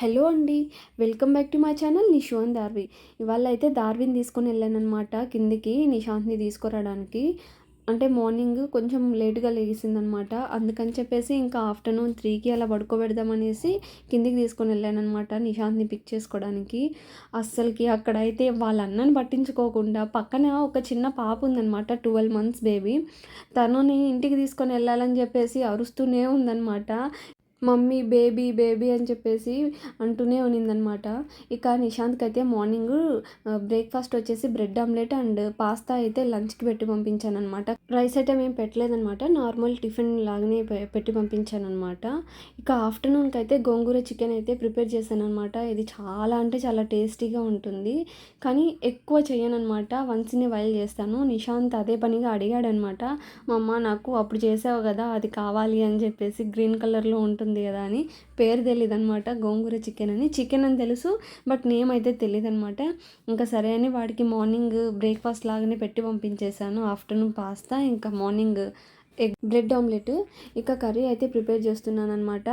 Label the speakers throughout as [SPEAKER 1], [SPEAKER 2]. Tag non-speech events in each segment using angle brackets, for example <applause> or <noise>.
[SPEAKER 1] Hello అండి welcome back to my channel Nishanth Darvi ఇవాళ అయితే దార్విని తీసుకొని వెళ్ళానమాట కిందికి నిశాంత్ని తీసుకురావడానికి. అంటే మార్నింగ్ కొంచెం లేట్గా లేచిందనమాట అందుకని చెప్పేసి ఇంకా ఆఫ్టర్నూన్ త్రీకి అలా పడుకోబెడదామనేసి కిందికి తీసుకొని వెళ్ళానమాట నిశాంత్ని పిక్ చేసుకోవడానికి. అస్సలకి అక్కడైతే వాళ్ళ అన్నని పట్టించుకోకుండా పక్కన ఒక చిన్న పాప ఉందనమాట ట్వెల్వ్ మంత్స్ బేబీ. తనని ఇంటికి తీసుకొని వెళ్ళాలని చెప్పేసి అరుస్తూనే ఉందనమాట మమ్మీ బేబీ బేబీ అని చెప్పేసి అంటూనే ఉన్నిందనమాట. ఇక నిశాంత్కి అయితే మార్నింగ్ బ్రేక్ఫాస్ట్ వచ్చేసి బ్రెడ్ ఆమ్లెట్ అండ్ పాస్తా అయితే లంచ్కి పెట్టి పంపించాను అనమాట రైస్ అయితే మేము పెట్టలేదనమాట. నార్మల్ టిఫిన్ లాగానే పెట్టి పంపించాను అనమాట ఇక ఆఫ్టర్నూన్కి అయితే గోంగూర చికెన్ అయితే ప్రిపేర్ చేశాను అనమాట ఇది చాలా అంటే చాలా టేస్టీగా ఉంటుంది. కానీ ఎక్కువ చేయను అనమాట వన్స్ ఇన్ వైల్ చేస్తాను. నిశాంత్ అదే పనిగా అడిగాడనమాట. మా అమ్మ నాకు అప్పుడు చేసావు కదా అది కావాలి అని చెప్పేసి గ్రీన్ కలర్లో ఉంటుంది ఉంటుంది కదా అని పేరు తెలియదు అనమాట గోంగూర చికెన్ అని. చికెన్ అని తెలుసు బట్ నేమ్ అయితే తెలియదు అనమాట ఇంకా సరే అని వాడికి మార్నింగ్ బ్రేక్ఫాస్ట్ లాగానే పెట్టి పంపించేశాను. ఆఫ్టర్నూన్ పాస్తా ఇంకా మార్నింగ్ ఎగ్ బ్రెడ్ ఆమ్లెట్. ఇక కర్రీ అయితే ప్రిపేర్ చేస్తున్నాను అనమాట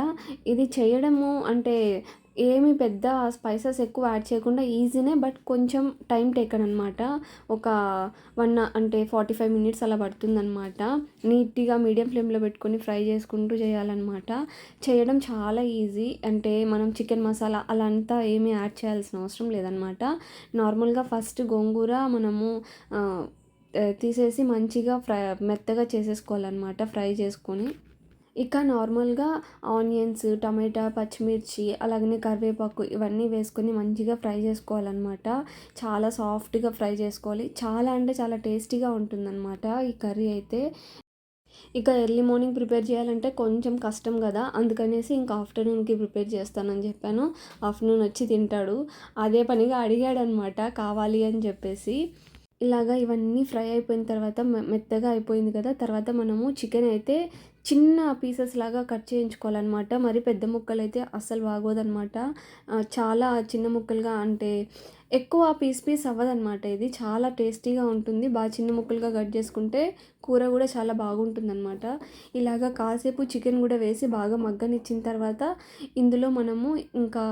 [SPEAKER 1] ఇది చేయడము అంటే ఏమి పెద్ద స్పైసెస్ ఎక్కువ యాడ్ చేయకుండా ఈజీనే బట్ కొంచెం టైం టేకన్ అనమాట ఒక వన్ అంటే ఫార్టీ ఫైవ్ మినిట్స్ అలా పడుతుందన్నమాట. నీట్గా మీడియం ఫ్లేమ్లో పెట్టుకొని ఫ్రై చేసుకుంటూ చేయాలన్నమాట. చేయడం చాలా ఈజీ. అంటే మనం చికెన్ మసాలా అలా అంతా ఏమీ యాడ్ చేయాల్సిన అవసరం లేదనమాట నార్మల్గా ఫస్ట్ గోంగూర మనము తీసేసి మంచిగా ఫ్రై మెత్తగా చేసేసుకోవాలన్నమాట ఫ్రై చేసుకొని. ఇక నార్మల్గా ఆనియన్స్ టమాటా పచ్చిమిర్చి అలాగనే కరివేపాకు ఇవన్నీ వేసుకొని మంచిగా ఫ్రై చేసుకోవాలన్నమాట. చాలా సాఫ్ట్గా ఫ్రై చేసుకోవాలి. చాలా అంటే చాలా టేస్టీగా ఉంటుందన్నమాట ఈ కర్రీ అయితే. ఇక ఎర్లీ మార్నింగ్ ప్రిపేర్ చేయాలంటే కొంచెం కష్టం కదా. అందుకనేసి ఇంకా ఆఫ్టర్నూన్కి ప్రిపేర్ చేస్తానని చెప్పాను. ఆఫ్టర్నూన్ వచ్చి తింటాడు. అదే పనిగా అడిగాడనమాట కావాలి అని చెప్పేసి. ఇలాగా ఇవన్నీ ఫ్రై అయిపోయిన తర్వాత మెత్తగా అయిపోయింది కదా తర్వాత మనము చికెన్ అయితే చిన్న పీసెస్ లాగా కట్ చేయించుకోవాలన్నమాట. మరి పెద్ద ముక్కలు అయితే అస్సలు బాగోదన్నమాట. చాలా చిన్న ముక్కలుగా అంటే ఎక్కువ పీస్ పీస్ అవ్వదన్నమాట ఇది. చాలా టేస్టీగా ఉంటుంది. బాగా చిన్న ముక్కలుగా కట్ చేసుకుంటే కూర కూడా చాలా బాగుంటుందన్నమాట. ఇలాగా కాసేపు చికెన్ కూడా వేసి బాగా మగ్గనిచ్చిన తర్వాత ఇందులో మనము ఇంకా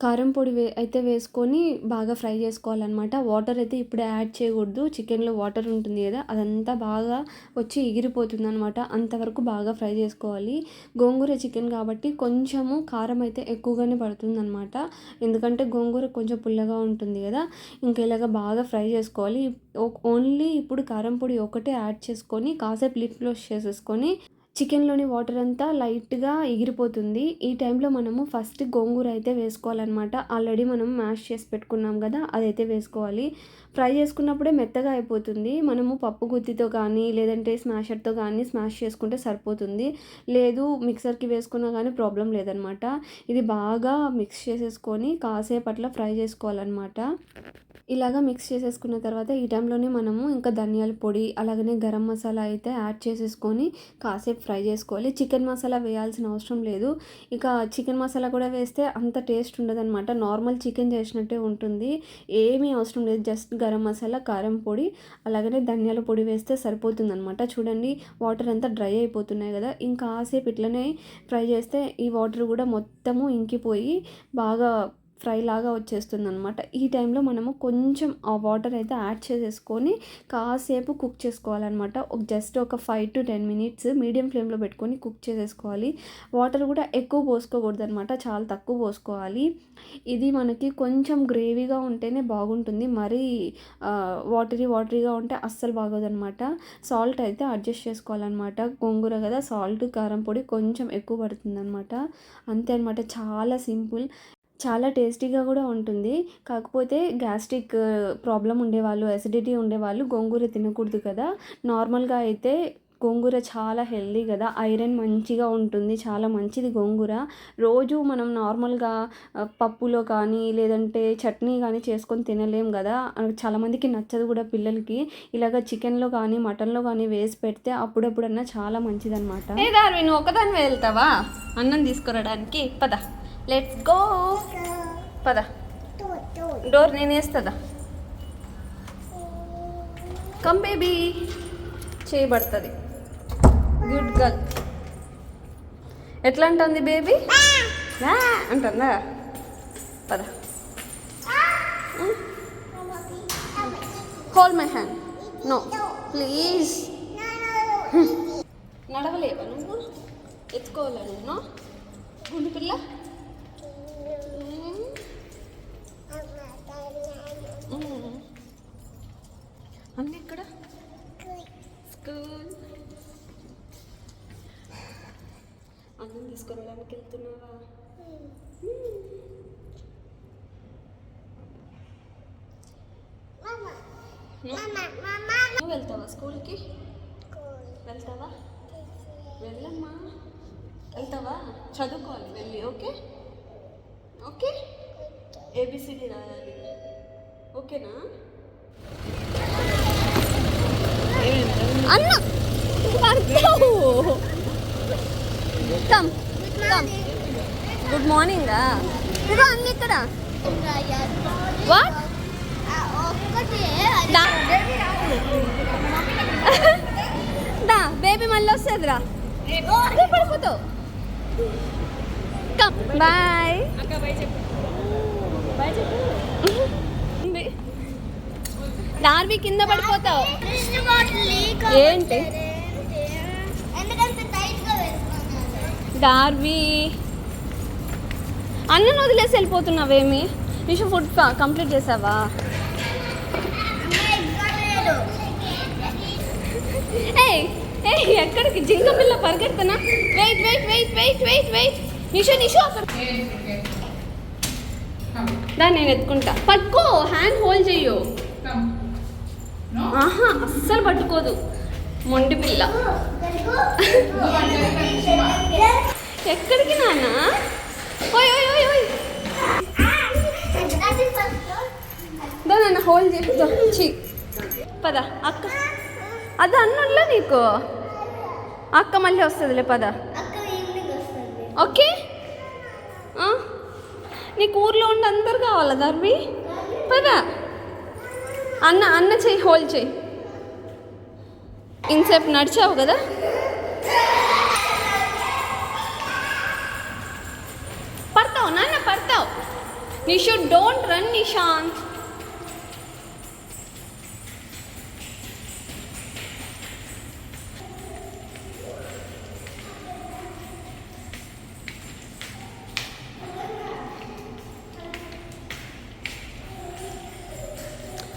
[SPEAKER 1] కారం పొడి వే అయితే వేసుకొని బాగా ఫ్రై చేసుకోవాలన్నమాట. వాటర్ అయితే ఇప్పుడే యాడ్ చేయకూడదు. చికెన్లో వాటర్ ఉంటుంది కదా అదంతా బాగా వచ్చి ఎగిరిపోతుంది అనమాట అంతవరకు బాగా ఫ్రై చేసుకోవాలి. గోంగూర చికెన్ కాబట్టి కొంచెము కారం అయితే ఎక్కువగానే పడుతుంది అనమాట ఎందుకంటే గోంగూర కొంచెం పుల్లగా ఉంటుంది కదా ఇంకా ఇలాగ బాగా ఫ్రై చేసుకోవాలి. ఓన్లీ ఇప్పుడు కారం పొడి ఒకటే యాడ్ చేసుకొని కాసేపు లిప్ క్లోజ్ చేసేసుకొని చికెన్లోని వాటర్ అంతా లైట్గా ఎగిరిపోతుంది. ఈ టైంలో మనము ఫస్ట్ గోంగూర అయితే వేసుకోవాలన్నమాట. ఆల్రెడీ మనం మ్యాష్ చేసి పెట్టుకున్నాం కదా అదైతే వేసుకోవాలి. ఫ్రై చేసుకున్నప్పుడే మెత్తగా అయిపోతుంది. మనము పప్పు గుత్తితో కానీ లేదంటే స్మాషర్తో కానీ స్మాష్ చేసుకుంటే సరిపోతుంది. లేదు మిక్సర్కి వేసుకున్నా కానీ ప్రాబ్లం లేదనమాట ఇది బాగా మిక్స్ చేసేసుకొని కాసేపు అట్లా ఫ్రై చేసుకోవాలన్నమాట. ఇలాగా మిక్స్ చేసేసుకున్న తర్వాత ఈ టైంలోనే మనము ఇంకా ధనియాల పొడి అలాగనే గరం మసాలా అయితే యాడ్ చేసేసుకొని కాసేపు ఫ్రై చేసుకోవాలి. చికెన్ మసాలా వేయాల్సిన అవసరం లేదు. ఇక చికెన్ మసాలా కూడా వేస్తే అంత టేస్ట్ ఉండదన్నమాట. నార్మల్ చికెన్ చేసినట్టే ఉంటుంది. ఏమీ అవసరం లేదు. జస్ట్ గరం మసాలా కారం పొడి అలాగనే ధనియాల పొడి వేస్తే సరిపోతుందన్నమాట. చూడండి వాటర్ అంతా డ్రై అయిపోతున్నాయి కదా. ఇంకా కాసేపు ఇట్లనే ఫ్రై చేస్తే ఈ వాటర్ కూడా మొత్తము ఇంకిపోయి బాగా ఫ్రై లాగా వచ్చేస్తుంది అనమాట ఈ టైంలో మనము కొంచెం ఆ వాటర్ అయితే యాడ్ చేసేసుకొని కాసేపు కుక్ చేసుకోవాలన్నమాట. ఒక జస్ట్ ఒక five to ten minutes medium ఫ్లేమ్లో పెట్టుకొని కుక్ చేసేసుకోవాలి. వాటర్ కూడా ఎక్కువ పోసుకోకూడదు అనమాట చాలా తక్కువ పోసుకోవాలి. ఇది మనకి కొంచెం గ్రేవీగా ఉంటేనే బాగుంటుంది. మరీ వాటరీ వాటరీగా ఉంటే అస్సలు బాగోదనమాట సాల్ట్ అయితే అడ్జస్ట్ చేసుకోవాలన్నమాట. గోంగూర కదా సాల్ట్ కారం పొడి కొంచెం ఎక్కువ పడుతుంది అనమాట అంతే అనమాట చాలా సింపుల్. చాలా టేస్టీగా కూడా ఉంటుంది. కాకపోతే గ్యాస్ట్రిక్ ప్రాబ్లం ఉండేవాళ్ళు అసిడిటీ ఉండేవాళ్ళు గోంగూర తినకూడదు కదా. నార్మల్గా అయితే గోంగూర చాలా హెల్దీ కదా. ఐరన్ మంచిగా ఉంటుంది చాలా మంచిది గోంగూర. రోజు మనం నార్మల్గా పప్పులో కానీ లేదంటే చట్నీ కానీ చేసుకొని తినలేం కదా. చాలామందికి నచ్చదు కూడా పిల్లలకి. ఇలాగ చికెన్లో కానీ మటన్లో కానీ వేసి పెడితే అప్పుడప్పుడన్నా చాలా మంచిదన్నమాట.
[SPEAKER 2] ఏ దారి నువ్వు ఒకదాని వెళ్తావా? అన్నం తీసుకురావడానికి పద. లెట్స్ గో పద. డోర్ నేను వేస్తుందా? కమ్ బేబీ చేయబడుతుంది. గుడ్ గర్ల్ ఎట్లా అంటుంది బేబీ అంటుందా?
[SPEAKER 1] పద. Hold my hand no please నడవలేవా నువ్వు? ఎత్తుకోవాలా నేను గుండు పిల్ల అన్నీ ఇక్కడ స్కూల్ అన్నం తీసుకురావడానికి వెళ్తున్నావా? నువ్వు వెళ్తావా స్కూల్కి? వెళ్తావా? వెళ్ళమ్మా. వెళ్తావా? చదువుకోవాలి వెళ్ళి ఓకే? ఓకే? ఏబిసిడి రాయాలి. ఓకేనా? అన్న కమ్ కమ్ గుడ్ మార్నింగ్ ఇదిగో అన్ని ఇక్కడ? What the. <laughs> బేబీ మళ్ళీ వస్తుంది రా పడిపోతావు కమ్ బాయ్ డార్బీ కింద పడిపోతావు. ఏంటి? డార్వీ. అన్నం వదిలేసి వెళ్ళిపోతున్నావేమి? నిషు ఫుడ్ కంప్లీట్ చేసావా? ఏ ఎక్కడికి? జింక పిల్ల పరిగెడుతున్నా wait wait wait wait wait wait. Nishu Nishu అక్కడ. దా నేను ఎత్తుకుంటా. పట్టుకో హ్యాండ్ హోల్డ్ చెయ్యు. ఆహా అస్సలు పట్టుకోదు. మొండి పిల్ల. ఎక్కడికి నాన్న? ఓయ్ ఓయ్ ఓయ్ ఓయ్. దా నాన్న హోల్డ్ చేద్దాం చీ పద అక్క. అది అన్నట్లే నీకు? అక్క మళ్ళీ వస్తుందిలే పద. ఓకే? నీకు ఊర్లో ఉండి అందరు కావాలా ధర్మి? పద. అన్న అన్న చెయ్యి హోల్డ్ చెయ్యి ఇన్సేపు నడిచావు కదా? పడతావు నాన్న పడతావు. నిషు డోంట్ రన్ నిశాంత్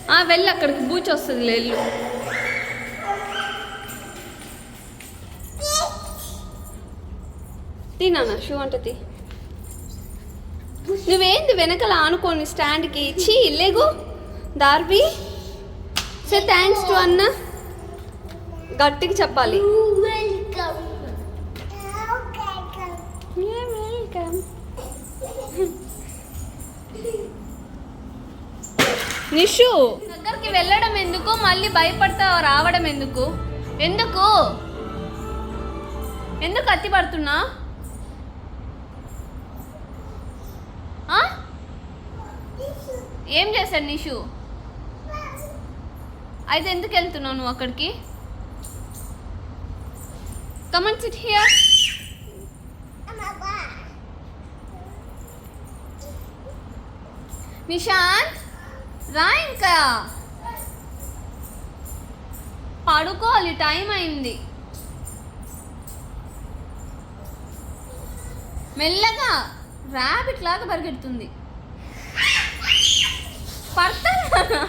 [SPEAKER 1] ఆ, వెళ్ళి అక్కడికి బూచి వస్తుంది వెళ్ళు. తినా షూ అంటే నువ్వేంది వెనకల ఆనుకోని స్టాండ్కి ఇచ్చి లేగు దార్బి సే థ్యాంక్స్ టు అన్న. గట్టిగా చెప్పాలి. నిషు! దగ్గరికి వెళ్ళడం ఎందుకు? మళ్ళీ భయపడతా రావడం ఎందుకు? ఎందుకు? ఎందుకు అత్తి పడుతున్నా ఆ? ఏం చేశాడు నిషు? అయితే ఎందుకు వెళ్తున్నావు నువ్వు అక్కడికి? కమన్ సిట్ హియర్ నిశాంత్ రా ఇంకా. పడుకోవాలి టైం అయింది. మెల్లగా ర్యాబిట్ లాగా పరిగెడుతుంది. పడతారా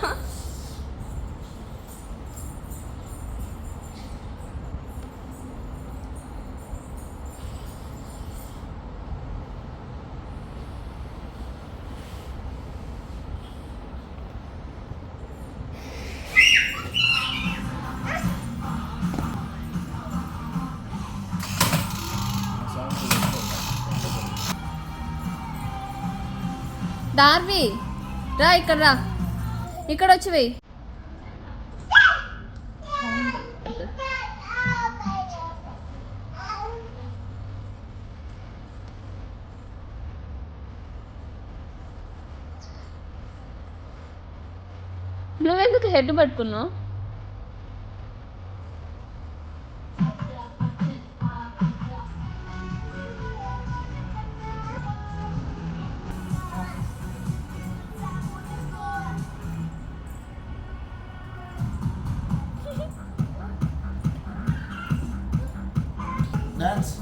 [SPEAKER 1] డార్వి రా ఇక్కడ రా. ఇక్కడ వచ్చి వెయ్యి నువ్వెందుకు హెడ్ పట్టుకున్నావు?
[SPEAKER 3] That's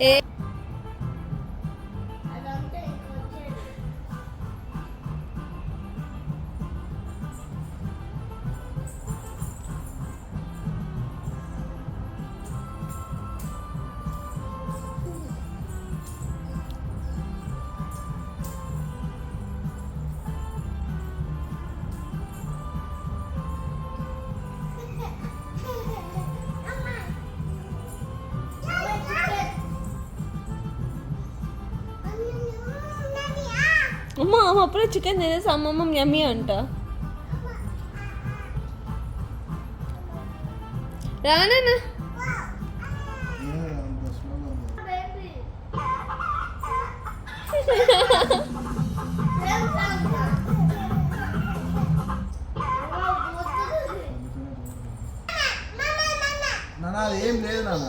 [SPEAKER 3] రంసం
[SPEAKER 2] అమ్మ అప్పుడే చికెన్ తినేసి అమ్మమ్మ యమ్మీ అంట రానా
[SPEAKER 4] ఏం లేదు నాన్న